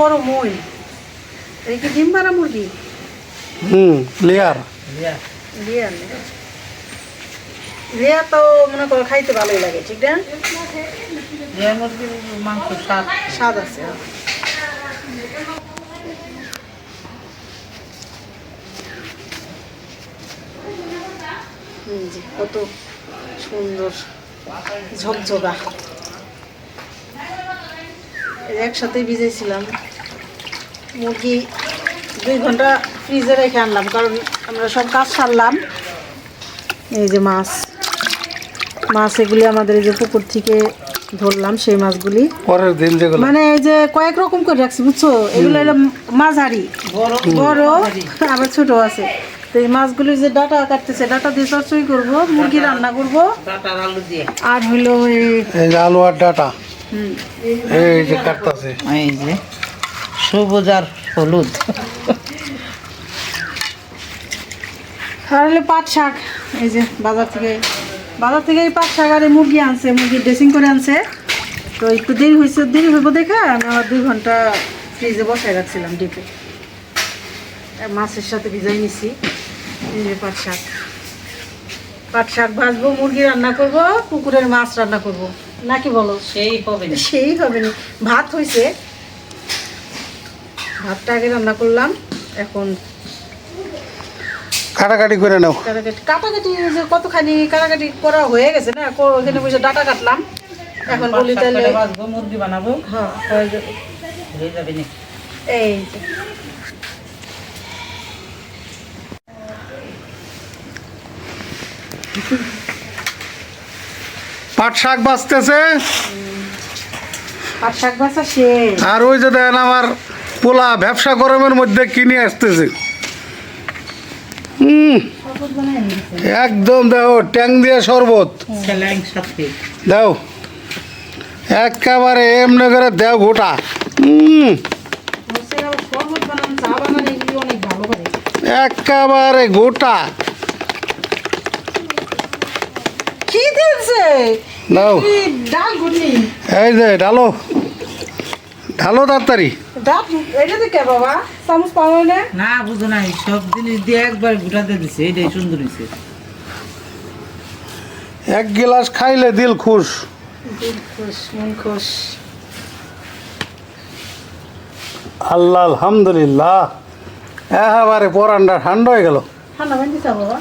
বড় মই এই কি ডিম পাড়া মুরগি? হুম লেয়ার। রিয়া রিয়া তো মনে করো খাইতে ভালোই লাগে ঠিক না? রিয়া মুরগির মাংস স্বাদ। স্বাদ আছে। জি কত সুন্দর ঝকঝকা। এই একসাথেই ভিজেছিলাম মুরগি দুই ঘণ্টা ফ্রিজে রেখে আনলাম কারণ আমরা সব কাজ সারলাম। এই যে মাছ মাছ এগুলি আমাদের এই যে পুকুর থেকে ধরলাম সেই মাছগুলি। পরের দিন যেগুলো মানে এই যে কয়েক রকম করে রাখছি বুঝছ? এগুলো হলো মাঝারি। বড় বড় আবার ছোট আছে। তো এই মাছগুলি যে ডাটা কাটতেছে ডাটা দিয়ে চচ্চড়ি করব মুরগি রান্না করব। ডাটার আলু দিয়ে। আর হইল এই এই আলু আর ডাটা। হুম, এই যে কাটতাছে। এই যে। সবুজ আর হলুদ। আর হলো পাট শাক এই যে বাজার থেকে বাজার থেকে এই পাট শাক আর এই মুরগি আনছে মুরগি ড্রেসিং করে আনছে। তো একটু দেরি হয়েছে দেরি হইব দেখে আমি আবার দুই ঘণ্টা ফ্রিজে বসায় রাখছিলাম ডিপে। মাছের সাথে ভিজাই নিছি এই যে পাট শাক। পাট শাক ভাজবো মুরগি রান্না করব পুকুরের মাছ রান্না করব। নাকি বলো? সেই হবে না। সেই হবে না। ভাত হয়েছে ভাতটা আগে রান্না করলাম এখন কাটাকাটি করে নাও। কাটাকাটি কাটাকাটি ওই যে কতখানি কাটাকাটি করা হয়ে গেছে না ওখানে বসে ডাটা কাটলাম। এখন বলি তাহলে মুরগি বানাবো। হ্যাঁ। যাবে। এই পাট শাক বাঁচতেছে। শাক শেষ। আর ওই যে দেখেন আমার পোলা ব্যবসা গরমের মধ্যে কিনে আসতেছে। একদম দেখো ট্যাং দিয়ে শরবত। দাও। একেবারে এমনি করে দেও গোটা। একেবারে গোটা। কি দিয়েছে? দাও। ডাল এই যে ঢালো ঢালো তাড়াতাড়ি। ডাল এটা দেখে বাবা? চামচ পাওয়া না না বুঝো নাই সব জিনিস দিয়ে একবার গুটাতে দিছে এটাই সুন্দর হয়েছে এক গিলাস খাইলে দিল খুশ। দিল খুশ মন খুশ। আল্লাহ আলহামদুলিল্লাহ। একেবারে পরানটা ঠান্ডা হয়ে গেল। ঠান্ডা দিতে বাবা?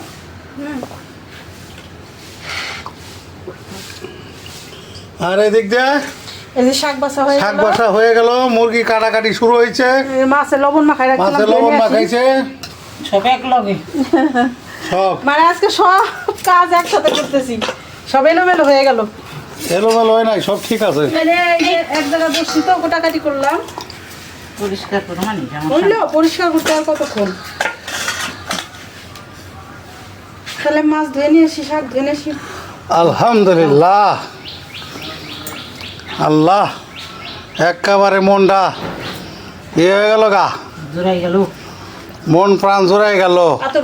আর এদিক দিয়ে? শাক বাসা হয়ে শাক গেল। হয়ে গেল মুরগি কাটাকাটি শুরু হয়েছে। মাছে লবণ মাখাই রাখলাম মাছে লবণ মাখাইছে। সব এক লগে। সব। মানে আজকে সব কাজ একসাথে করতেছি। সব এলোমেলো হয়ে গেল। এলোমেলো হয় নাই সব ঠিক আছে। মানে এক জায়গায় বসছি তো গোটাকাটি করলাম। পরিষ্কার করে মানি বলল পরিষ্কার করতে আর কতক্ষণ? তাহলে মাছ ধুয়ে নিয়ে আসি শাক ধুয়ে নিয়ে আসি। আলহামদুলিল্লাহ। আল্লাহ একেবারে মনটা ইয়ে হয়ে গেল গা। জোড়াই গেল। মন প্রাণ জোড়াই গেল।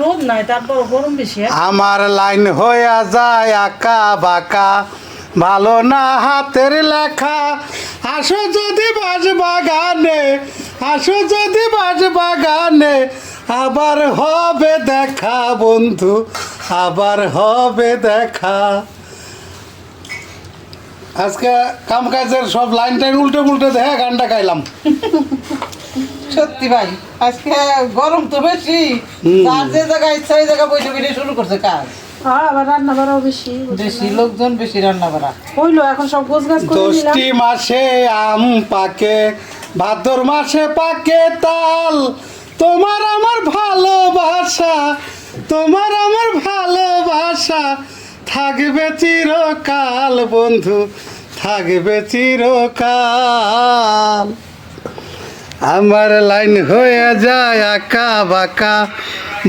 রোদ নাই তারপর গরম বেশি হ্যাঁ? আমার লাইন হইয়া যায় আঁকা বাঁকা। ভালো না হাতের লেখা। আসো যদি বাজ বাগানে আসো যদি বাজ বাগানে আবার হবে দেখা বন্ধু আবার হবে দেখা। আজকে কাম কাজের সব লাইন টাইন উল্টে উল্টে দেখে গানটা গাইলাম। সত্যি ভাই আজকে গরম তো বেশি। তার যে জায়গায় ইচ্ছা ওই জায়গায় বসে বসে শুরু করছে কাজ। হ্যাঁ আবার রান্না বাড়াও বেশি বেশি লোকজন বেশি রান্না করা হইল এখন সব গোছ গাছ করে নিলাম। দশটি মাসে আম পাকে ভাদ্র মাসে পাকে তাল। তোমার আমার ভালোবাসা তোমার আমার ভালোবাসা থাকবে চিরকাল বন্ধু, থাকবে চিরকাল। আমার লাইন হয়ে যায় আঁকা বাঁকা,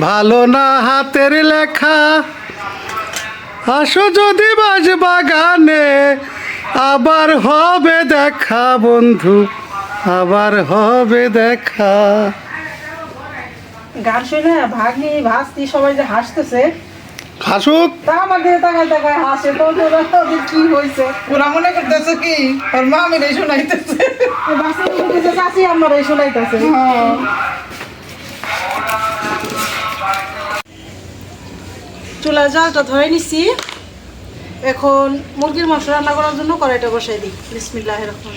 ভালো না হাতের লেখা। আসো যদি বাজ বাগানে, আবার হবে দেখা বন্ধু, আবার হবে দেখা। গান শুনে ভাগ্নি, ভাস্তি সবাই যে হাসতেছে হাসুক তা আমার দিকে তাকায় তাকায় হাসে তো তো ওদের কি হয়েছে ওরা মনে করতেছে কি ওর মা আমি শোনাইতেছে। বাসে উঠেছে চাষি আমার এই শোনাইতেছে চুলা জালটা ধরে নিছি। এখন মুরগির মাংস রান্না করার জন্য কড়াইটা বসাই দিই। বিসমিল্লাহ রহমান।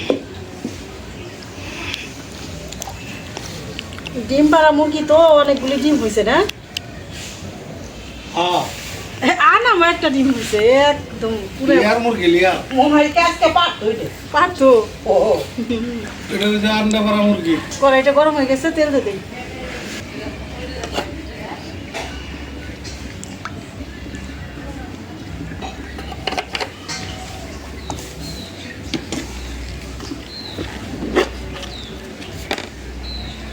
ডিম পাড়া মুরগি তো অনেকগুলি ডিম হয়েছে না? এ, না একটা ডিম হয়েছে একদম পুরো মুরগি মনে হয় আজকে পারতো ও এটা হচ্ছে আন্ডা ভরা মুরগি। কড়াইটা গরম হয়ে গেছে তেল দিয়ে দিই।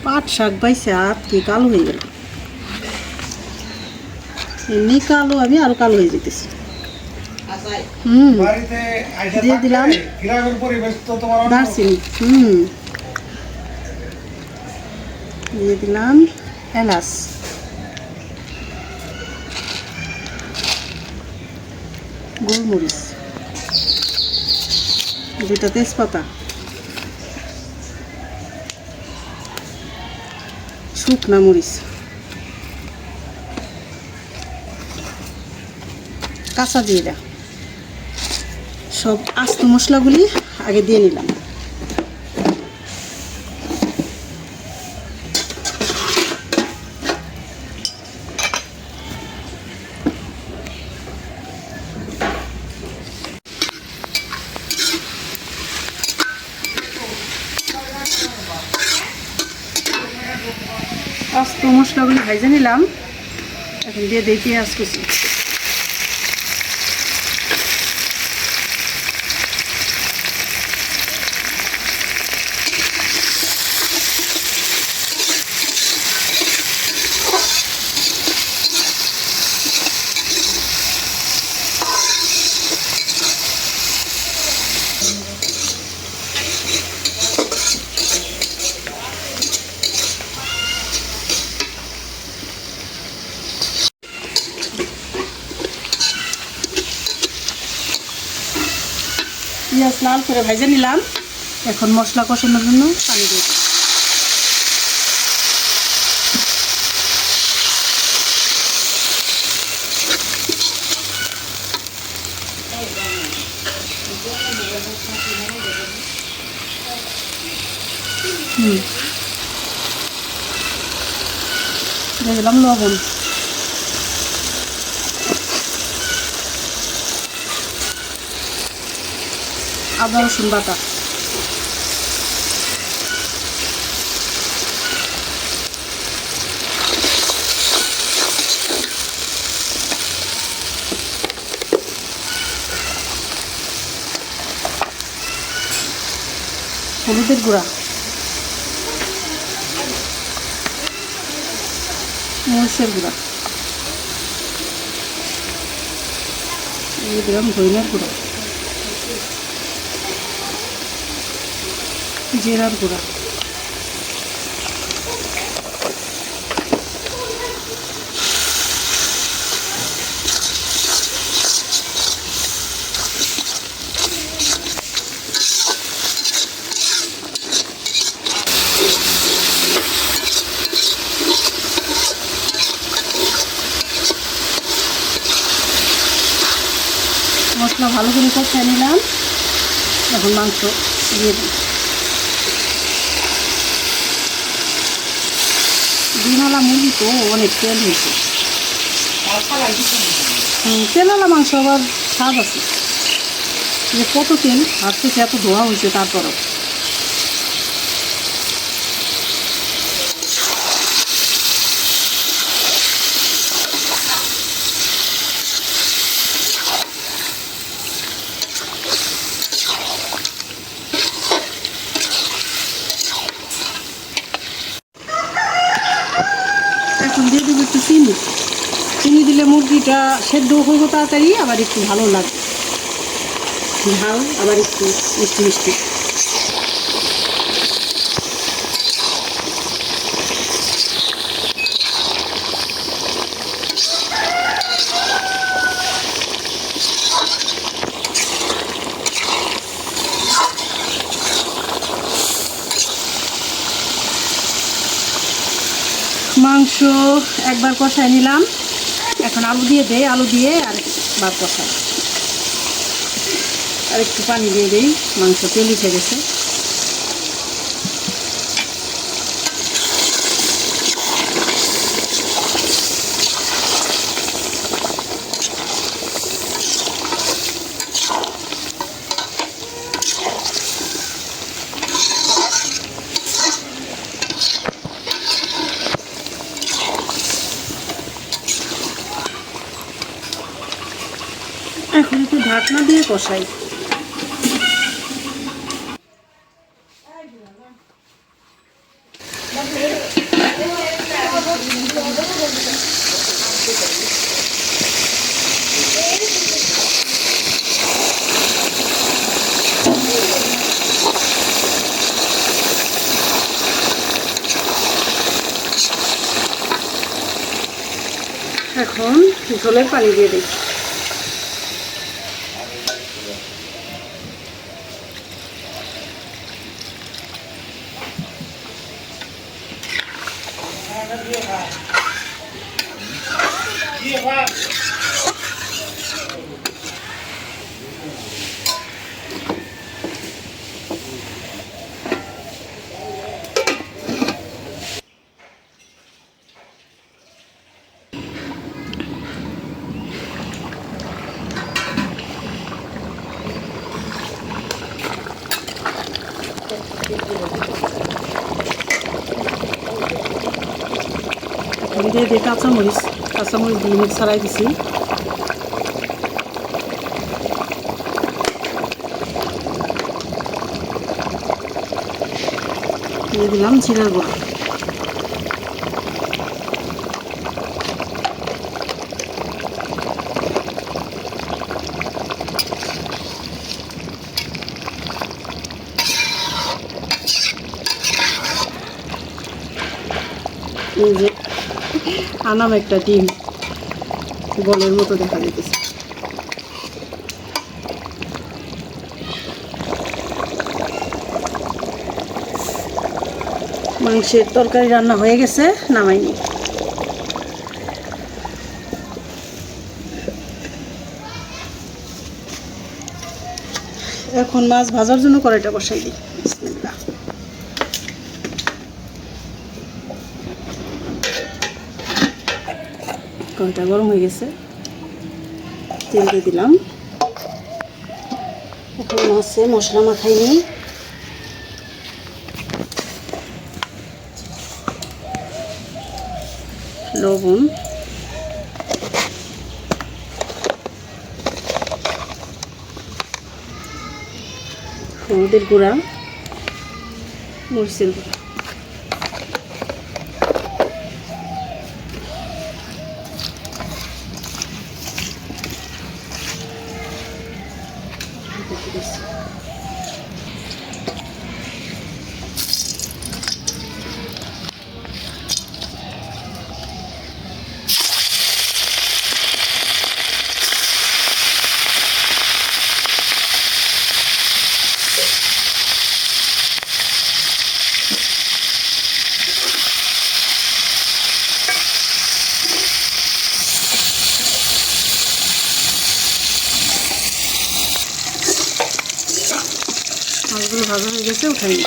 পাট শাক বাইছে আর কি কালো হয়ে গেল। এমনি কালো, আমি আরও কালো হয়ে যেতেছি। হুম, দিয়ে দিলাম। হুম। দিয়ে দিলাম গোলমরিচ। দুটা তেজপাতা। শুকনা মরিচ। কাঁচা জিরা সব আস্ত মশলাগুলি আগে দিয়ে নিলাম। আস্ত মশলাগুলি ভাইজে নিলাম। এখন দিয়ে দিই কুচি পেঁয়াজ লাল করে ভেজে নিলাম। এখন মশলা কষানোর জন্য পানি দিয়ে। হুম। দিলাম লবণ। আদা রসুন বাটা হলুদের গুঁড়া। মরিচের গুঁড়া। দিয়ে দিলাম ধইনার গুঁড়া। জিরার গুঁড়া মশলা ভালো করে কষিয়ে নিলাম। এখন মাংস দিয়ে দিই। দিনওয়ালা মুরগি তো, অনেক তেল হয়েছে। তেলওয়ালা মাংস আবার স্বাদ আছে। যে কত তেল থেকে এত ধোয়া হয়েছে তারপরও। সেদ্ধ করব তাড়াতাড়ি, আবার একটু ভালো লাগে ঝাল, আবার একটু মিষ্টি মিষ্টি। মাংস একবার কষায় নিলাম। এখন আলু দিয়ে দেয় আলু দিয়ে আর বার কষাই আর একটু পানি দিয়ে দিই, মাংস তেল গেছে। এখন একটু ঢাকনা দিয়ে কষাই। এখন ঝোলের পানি দিয়ে দিই এখন দিয়ে দিই কাঁচামরিচ কাঁচামরিচ দিয়ে মিক্স ছাড়াই দিছি। দিয়ে দিলাম জিরার গুঁড়া। এই যে আনাম একটা ডিম বলের মতো দেখা যেতেছে মাংসের তরকারি রান্না হয়ে গেছে, নামাইনি। এখন মাছ ভাজার জন্য কড়াইটা বসাই দিই বিসমিল্লাহ কড়াইটা গরম হয়ে গেছে। তেল দিয়ে দিলাম। এখন মাছে মশলা মাখাই নিই। লবণ। হলুদের গুঁড়া। মরিচের গুঁড়া। মাছগুলো ভাজা হয়ে গেছে উঠাই নিই।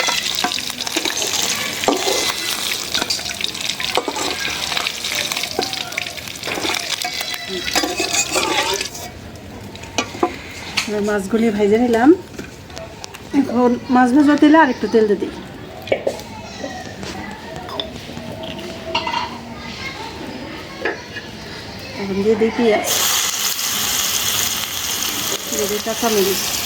মাছগুলি ভেজে নিলাম। এখন মাছ ভাজা তেলে আর একটু তেল দিই। এখন দিয়ে দিই পেঁয়াজ। দিয়ে দিই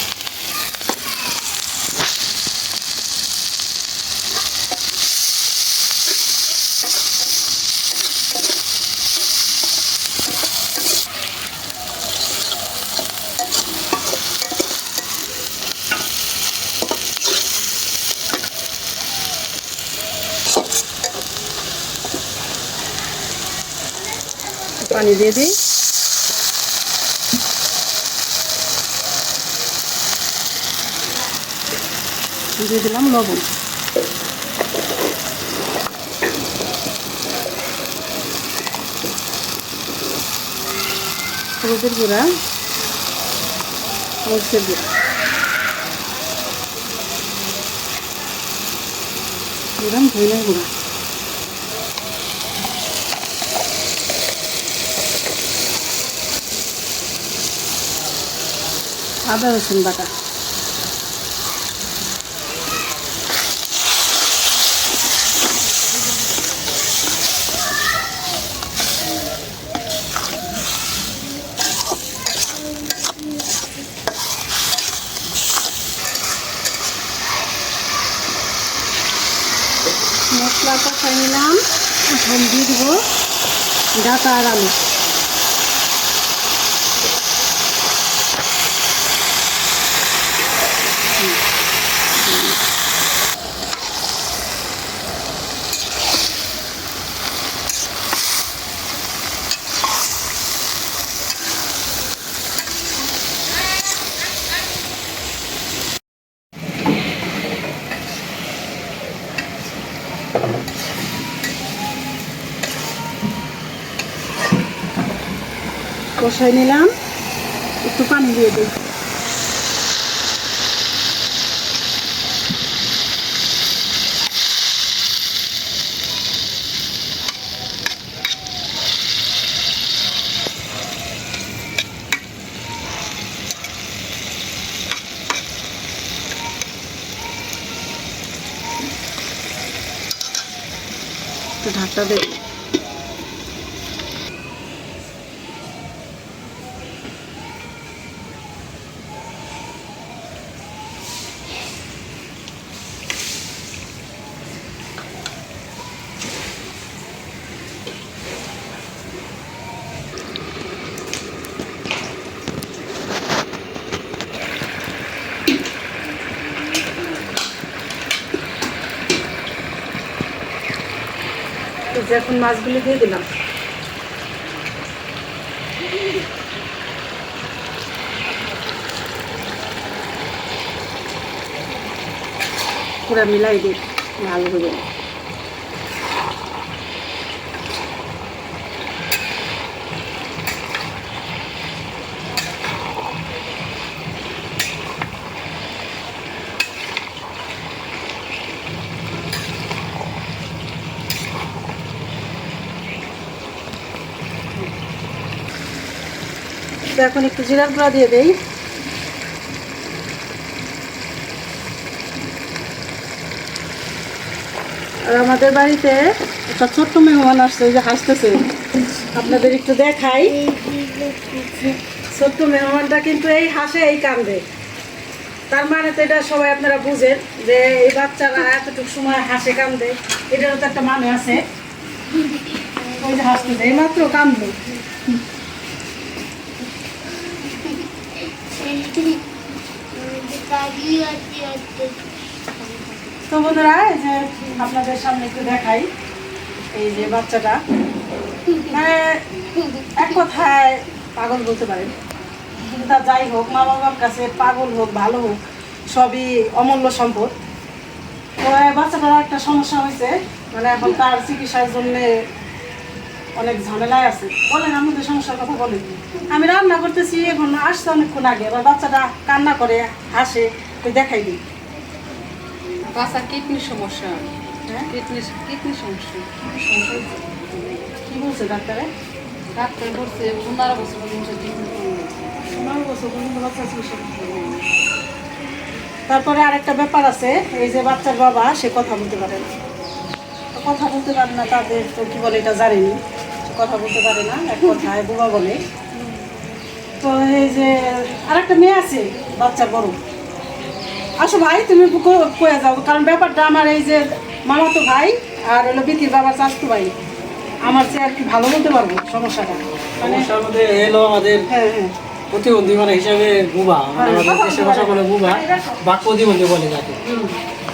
পানি দিয়ে দিই। দিয়ে দিলাম লবণ। হলুদের গুঁড়া হলুদের গুঁড়া। দিলাম ধনের গুঁড়া। আদা রসুন বাটা। মশলা কষাই নিলাম। এখন দিয়ে দেবো ডাটা আর আলু। কষাই নিলাম। একটু পানি দিয়ে দিই। একটু ঢাকটা যে এখন মাছগুলো দিয়ে দিলাম। পুরা মিলাই দিই ভালো হয়ে যাবে। তো এখন একটু জিরার গুঁড়া দিয়ে দেই। আর আমাদের বাড়িতে একটা ছোট্ট মেহমান আসছে যে হাসতেছে। আপনাদের একটু দেখাই। ছোট্ট মেহমানটা কিন্তু এই হাসে, এই কান্দে। তার মানে তো এটা সবাই আপনারা বুঝেন যে এই বাচ্চারা এতটুকু সময় হাসে, কান্দে। এটারও তো একটা মানে আছে। ওই যে হাসতেছে এই মাত্র কান্দে। তো বন্ধুরা, এই যে আপনাদের সামনে একটু দেখাই, এই যে বাচ্চাটা। মানে এক কথায় পাগল বলতে পারেন। কিন্তু তা যাই হোক মা বাবার কাছে পাগল হোক, ভালো হোক, সবই অমূল্য সম্পদ। তো বাচ্চাটার একটা সমস্যা হয়েছে মানে এখন তার চিকিৎসার জন্য অনেক ঝামেলায় আছে। বলেন আমাদের সমস্যার কথা বলেন। আমি রান্না করতেছি এখন আসছে অনেকক্ষণ আগে এবার বাচ্চাটা কান্না করে হাসে তো দেখাই দিই। বাচ্চার কিডনির সমস্যা। হ্যাঁ? সমস্যা। কি বলছে ডাক্তারে? ডাক্তার বলছে পনেরো বছর পর্যন্ত কিডনি পনেরো বছর পর্যন্ত বাচ্চা চিকিৎসা তারপরে আরেকটা ব্যাপার আছে এই যে বাচ্চার বাবা সে কথা বলতে পারে না। কথা বলতে পারে না তাদের তো কি বলে এটা জানেনি। কথা বলতে পারে না এক কথায় বুবা বলে। তো এই যে আরেকটা মেয়ে আছে বাচ্চার বড়। আসো ভাই তুমি কয়ে যাও কারণ ব্যাপারটা আমার এই যে মামাতো ভাই আর হলো বিতির বাবার চাস্তু ভাই আমার চেয়ে আর কি ভালো বলতে পারব সমস্যাটা। মানে মধ্যে এলো আমাদের হ্যাঁ হ্যাঁ। প্রতিবন্ধী মানে হিসাবে বুবা দেশের ভাষা বলে বুবা বাক প্রতিবন্ধী বলে যাকে।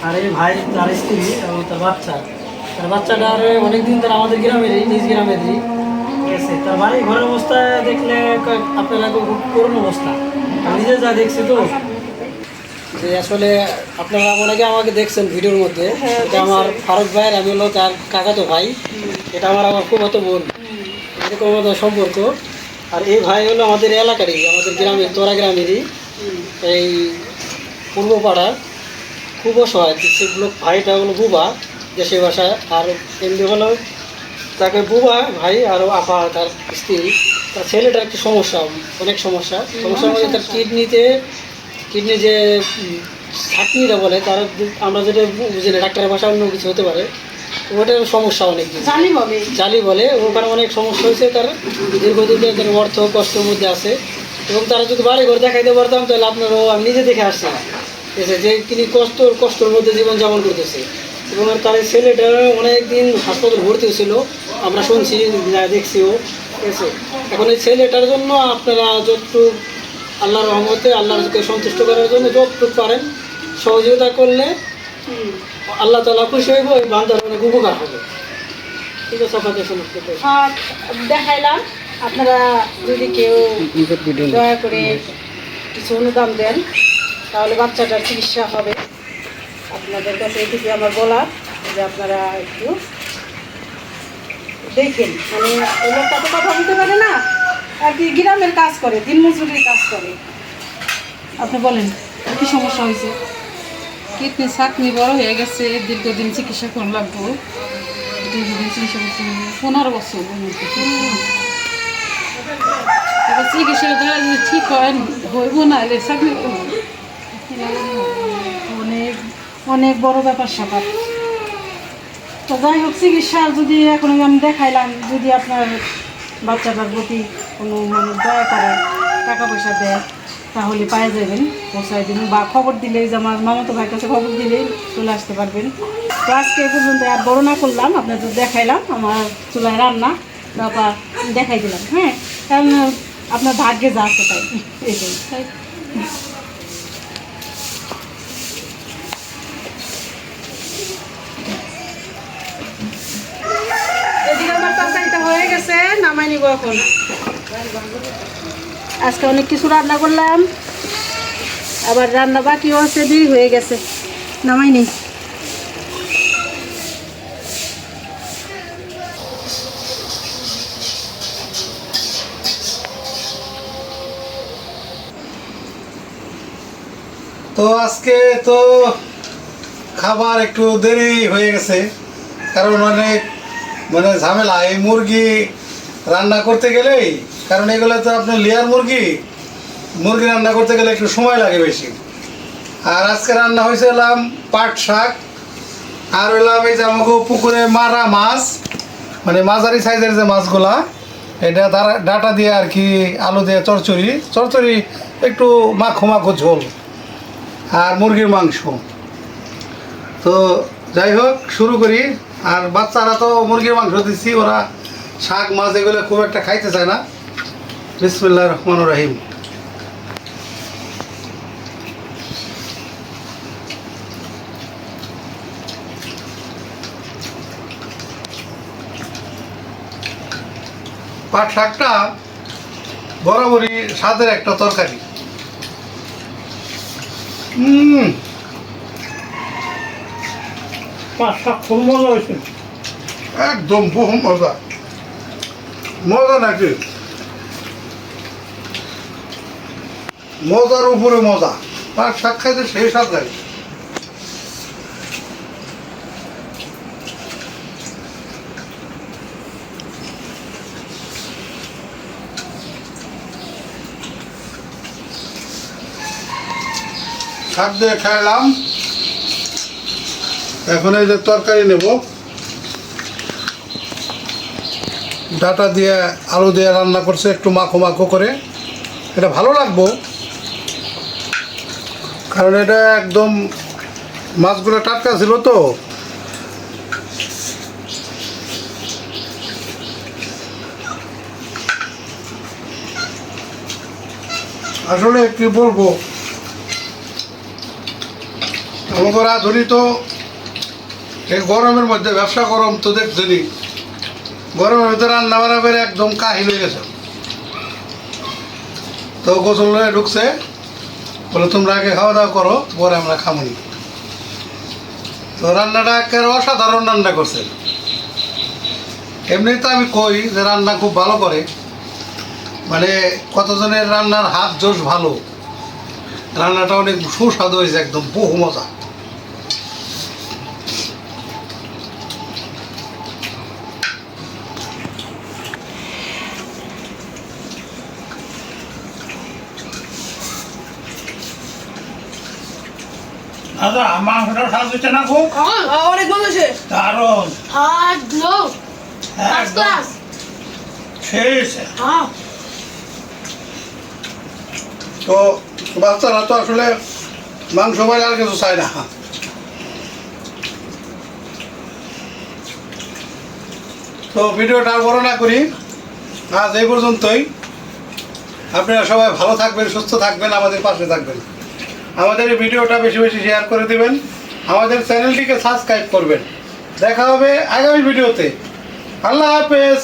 আর এই ভাই তার স্ত্রী এবং তার বাচ্চা। তার বাচ্চাটার অনেকদিন ধরে আমাদের গ্রামেরই নিজ গ্রামেরই। ঠিক আছে তার বাড়ি ঘরের অবস্থা দেখলে আপনারা খুব করুণ অবস্থা। নিজে যা দেখছি তো। যে আসলে আপনারা অনেকে আমাকে দেখছেন ভিডিওর মধ্যে এটা আমার ফারুক ভাইয়ের আমি হলো তার কাকাতো ভাই। এটা আমার আমার খুব হতো বোন এরকম আমাদের সম্পর্ক। আর এই ভাই হলো আমাদের এলাকারই আমাদের গ্রামের তোরা গ্রামেরই। এই পূর্ব পাড়ার খুব অসহায় সেগুলো ভাইটা হলো বুবা। দেশের ভাষায় আর এমনি হলো তাকে বুবা ভাই আর আপা তার স্ত্রী তার ছেলেটার একটু সমস্যা অনেক সমস্যা। সমস্যার মধ্যে তার কিডনিতে কিডনি যে উম, ছাঁকনিটা বলে তার আমরা যেটা বুঝি না ডাক্তারের ভাষা অন্য কিছু হতে পারে ওটার সমস্যা অনেক জানি বলে। জালি বলে ওখানে অনেক সমস্যা হয়েছে তার দীর্ঘদিন তার অর্থ কষ্টের মধ্যে আছে। এবং তারা যদি বাড়ি ঘর দেখাইতে পারতাম তাহলে আপনারও আমি নিজে দেখে আসছি যে তিনি কষ্ট কষ্টের মধ্যে জীবনযাপন করতেছে। এবং তার ছেলেটা অনেক দিন হাসপাতালে ভর্তি হয়েছিল। আমরা শুনছি দেখছিও ঠিক আছে? এখন এই ছেলেটার জন্য আপনারা যতটুকু আল্লাহর রহমতে আল্লাহকে সন্তুষ্ট করার জন্য যতটুকু পারেন, সহযোগিতা করলে আল্লাহ তালা খুশি হইব, এই বান্দার অনেক উপকার হবে। ঠিক আছে, আপনাদের সমস্ত দেখাইলাম। আপনারা যদি কেউ দয়া করে কিছু অনুদান দেন, তাহলে বাচ্চাটার চিকিৎসা হবে। আপনাদের কাছে এটুকু আমার বলা যে আপনারা একটু দেখেন। মানে লোকটা তো কথা বলতে পারে না, আর কি গ্রামের কাজ করে, দিন মজুরির কাজ করে। আপনি বলেন, কি সমস্যা হয়েছে? কিডনি চাকনি বড় হয়ে গেছে, দীর্ঘদিন চিকিৎসা করা লাগবো। দীর্ঘদিন চিকিৎসা হবে পনেরো বছর চিকিৎসা ঠিক হয়, হইব না, এলে চাকরি অনেক বড় ব্যাপার স্যাপার। তো যাই হোক, চিকিৎসা যদি এখন আমি দেখাইলাম, যদি আপনার বাচ্চাটার প্রতি কোনো মানুষ দয়া করে টাকা পয়সা দেয়, তাহলে পায়ে যাবেন, পৌঁছায় দিন বা খবর দিলেই যে আমার মামাতো ভাইয়ের কাছে খবর দিলেই চলে আসতে পারবেন। তো আজকে এই পর্যন্ত আর বড় না করলাম, আপনাদের দেখাইলাম আমার চুলায় রান্না, তারপর দেখাই দিলাম হ্যাঁ? কারণ আপনার ভাগ্যে যা আছে তাই, এটাই, তাই। হয়ে গেছে, নামাই নিব এখন। আজকে অনেক কিছু রান্না করলাম। আবার রান্না বাকিও আছে, দেরি হয়ে গেছে। নামাই নেই তো আজকে তো খাবার একটু দেরি হয়ে গেছে, কারণ অনেক মানে ঝামেলা, এই মুরগি রান্না করতে গেলেই, কারণ এগুলো তো আপনার লেয়ার মুরগি মুরগি রান্না করতে গেলে একটু সময় লাগে বেশি। আর আজকে রান্না হয়েছে এলাম পাট শাক, আর এলাম এই যে আমাকে পুকুরে মারা মাছ মানে মাঝারি সাইজের যে মাছগুলা, এটা ডাটা দিয়ে আর কি আলু দিয়ে চরচড়ি চরচড়ি একটু মাখো মাখো ঝোল, আর মুরগির মাংস। তো যাই হোক, শুরু করি। আর বাচ্চারা তো মুরগির মাংস দিচ্ছি ওরা শাক, মাছ এগুলো খুব একটা খাইতে চায় না। বিসমুল্লাহ রহমান রাহিম। পাট শাকটা বরাবরই স্বাদের একটা তরকারি। হুম পাঁচ খুব মজা হয়েছে। একদম বহু মজা। মজা নাকি? মজার উপরে মজা। পাট শাক খাইতে সেই স্বাদ লাগে শাক দিয়ে খাইলাম এখন এই যে তরকারি নেব। ডাটা দিয়ে আলু দিয়ে রান্না করছে, একটু মাখো মাখো করে। এটা ভালো লাগবো। কারণ এটা একদম মাছগুলো টাটকা ছিল তো। আসলে কি বলব? আমাদের রাধুনি তো এই গরমের মধ্যে ব্যবসা গরম তো দেখছেনি। গরমের ভিতরে রান্না বান্না করে একদম কাহিল হয়ে গেছে। তো গোসল হয়ে ঢুকছে। বলে, তোমরা আগে খাওয়া দাওয়া করো, পরে আমরা খামুনি। তো রান্নাটা একেবারে অসাধারণ রান্না করছে। এমনি তো আমি কই যে রান্না খুব ভালো করে। মানে কতজনের রান্নার হাত জোশ ভালো? রান্নাটা অনেক সুস্বাদু হয়েছে, একদম বহু মজা। দাদা মাংসটা স্বাদ হচ্ছে না খুব অনেক ভালো হয়েছে। দারুণ। হাত লো একদম। শেষ। তো বাচ্চারা তো আসলে মাংস বাইরে আর কিছু চায় না। তো ভিডিওটা আর বড় না করি। আজ এই পর্যন্তই। আপনারা সবাই ভালো থাকবেন সুস্থ থাকবেন আমাদের পাশে থাকবেন। আমাদের এই ভিডিওটা বেশি বেশি শেয়ার করে দিবেন। আমাদের চ্যানেলটিকে সাবস্ক্রাইব করবেন। দেখা হবে আগামী ভিডিওতে। আল্লাহ হাফেজ।